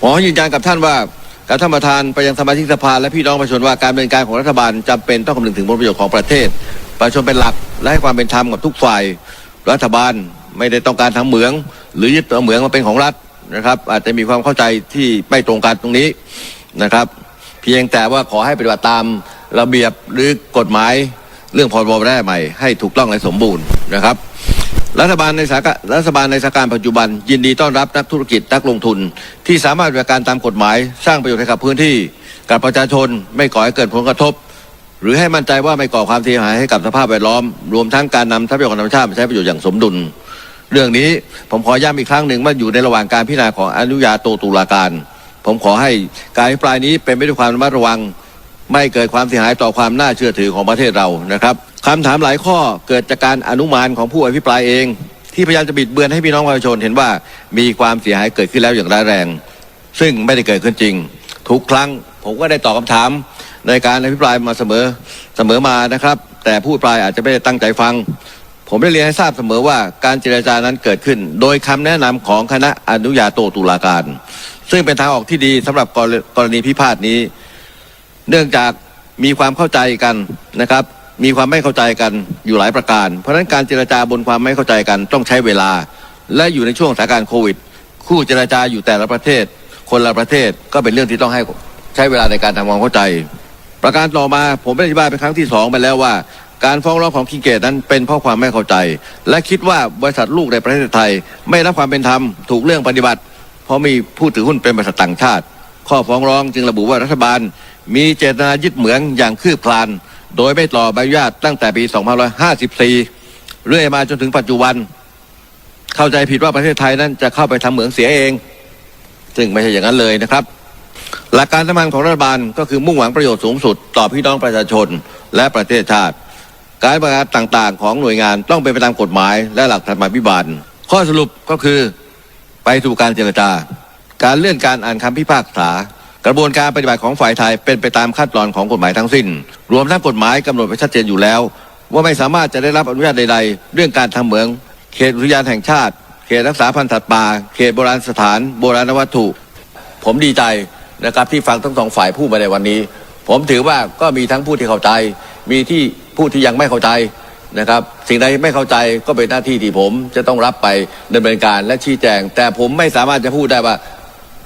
ขอยืนยันกับท่านว่าการท่านประธานไปยังสมาชิกสภาและพี่น้องประชาชนว่าการดำเนินการของรัฐบาลจำเป็นต้องคำนึงถึงผลประโยชน์ของประเทศ ประชาชนเป็นหลักและให้ความเป็นธรรมกับทุกฝ่าย รัฐบาลไม่ได้ต้องการทำเหมือง หรือยึดเอาเหมืองมาเป็นของรัฐนะครับ อาจจะมีความเข้าใจที่ไม่ตรงกันตรงนี้นะครับ เพียงแต่ว่าขอให้ปฏิบัติตามระเบียบหรือกฎหมายเรื่องพรบแร่ใหม่ให้ถูกต้องและสมบูรณ์นะครับ รัฐบาลในสาการณ์รัฐบาลในสถานการณ์ปัจจุบัน ยินดีต้อนรับนักธุรกิจนักลงทุน ที่สามารถปฏิบัติการตามกฎหมาย สร้างประโยชน์ให้กับพื้นที่กับประชาชนไม่ก่อให้เกิดผลกระทบ หรือให้มั่นใจว่าไม่ก่อความเสียหายให้กับสภาพแวดล้อม รวมทั้งการนำทรัพยากรธรรมชาติมาใช้ประโยชน์อย่างสมดุล เรื่องนี้ผมขอย้ำอีกครั้งหนึ่งว่าอยู่ในระหว่างการพิจารณาของอนุญาโตตุลาการ ผมขอให้การอภิปรายนี้เป็นไปด้วยความระมัดระวัง ไม่เกิดความเสียหายต่อความน่าเชื่อถือของประเทศเรานะครับ คำถามหลายข้อเกิดจากการอนุมานของผู้อภิปรายเอง ที่พยายามจะบิดเบือนให้พี่น้องประชาชนเห็นว่ามีความเสียหายเกิดขึ้นแล้วอย่างร้ายแรง ซึ่งไม่ได้เกิดขึ้นจริง ทุกครั้งผมก็ได้ตอบคำถามในการอภิปรายมาเสมอเสมอมานะครับ แต่ผู้อภิปรายอาจจะไม่ได้ตั้งใจฟัง ผมได้เรียนให้ทราบเสมอว่าการเจรจานั้นเกิดขึ้น โดยคำแนะนำของคณะอนุญาโตตุลาการ ซึ่งเป็นทางออกที่ดีสำหรับกรณีพิพาทนี้ เนื่องจากมีความเข้าใจกันนะครับ มีความไม่เข้าใจกันอยู่หลายประการ เพราะฉะนั้นการเจรจาบนความไม่เข้าใจกันต้องใช้เวลา และอยู่ในช่วงสถานการณ์โควิด คู่เจรจาอยู่แต่ละประเทศ คนละประเทศก็เป็นเรื่องที่ต้องให้ใช้เวลาในการทำความเข้าใจ ประการต่อมาผมได้อธิบายเป็นครั้งที่สองไปแล้วว่า การฟ้องร้องของคิงเกตนั้นเป็นเพราะความไม่เข้าใจ และคิดว่าบริษัทลูกในประเทศไทย ไม่รับความเป็นธรรมถูกเรื่องปฏิบัติ เพราะมีผู้ถือหุ้นเป็นบริษัทต่างชาติ ข้อฟ้องร้องจึงระบุว่ารัฐบาล มีเจตนายึดเหมืองอย่างคืบคลาน โดยไม่ต่อใบอนุญาตตั้งแต่ปี 2554 เรื่อยมาจนถึงปัจจุบัน เข้าใจผิดว่าประเทศไทยนั้นจะเข้าไปทำเหมืองเสียเอง ซึ่งไม่ใช่อย่างนั้นเลยนะครับ หลักการสำคัญของรัฐบาลก็คือมุ่งหวังประโยชน์สูงสุด ต่อพี่น้องประชาชนและประเทศชาติ การประกาศต่างๆ ของหน่วยงานต้องเป็นไปตามกฎหมายและหลักธรรมาภิบาล ข้อสรุปก็คือไปสู่การเจรจาการเลื่อนการอ่านคำพิพากษา กระบวนการปฏิบัติของฝ่ายไทยเป็นไปตามขั้นตอนของกฎหมายทั้งสิ้น รวมทั้งกฎหมายกำหนดไว้ชัดเจนอยู่แล้ว ว่าไม่สามารถจะได้รับอนุญาตใดๆ เรื่องการทำเหมือง เขตอุทยานแห่งชาติ เขตรักษาพันธุ์สัตว์ป่า เขตโบราณสถาน โบราณวัตถุ ผมดีใจนะครับที่ฟังทั้งสองฝ่ายพูดมาในวันนี้ ผมถือว่าก็มีทั้งผู้ที่เข้าใจ มีที่ผู้ที่ยังไม่เข้าใจนะครับสิ่งใดไม่เข้าใจก็เป็นหน้าที่ที่ผมจะต้องรับไปดำเนินการและชี้แจง แต่ผมไม่สามารถจะพูดได้ว่า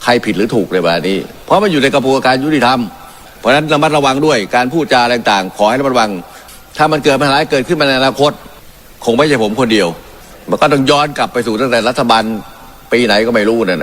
ใครผิดหรือถูกในแบบนี้ เพราะมันอยู่ในกระบวนการยุติธรรม เพราะฉะนั้นระมัดระวังด้วยการพูดจาต่างๆ ขอให้ระมัดระวัง ถ้ามันเกิดปัญหาเกิดขึ้นมาในอนาคต คงไม่ใช่ผมคนเดียว มันก็ต้องย้อนกลับไปสู่ตั้งแต่รัฐบาลปีไหนก็ไม่รู้นั่นแหละ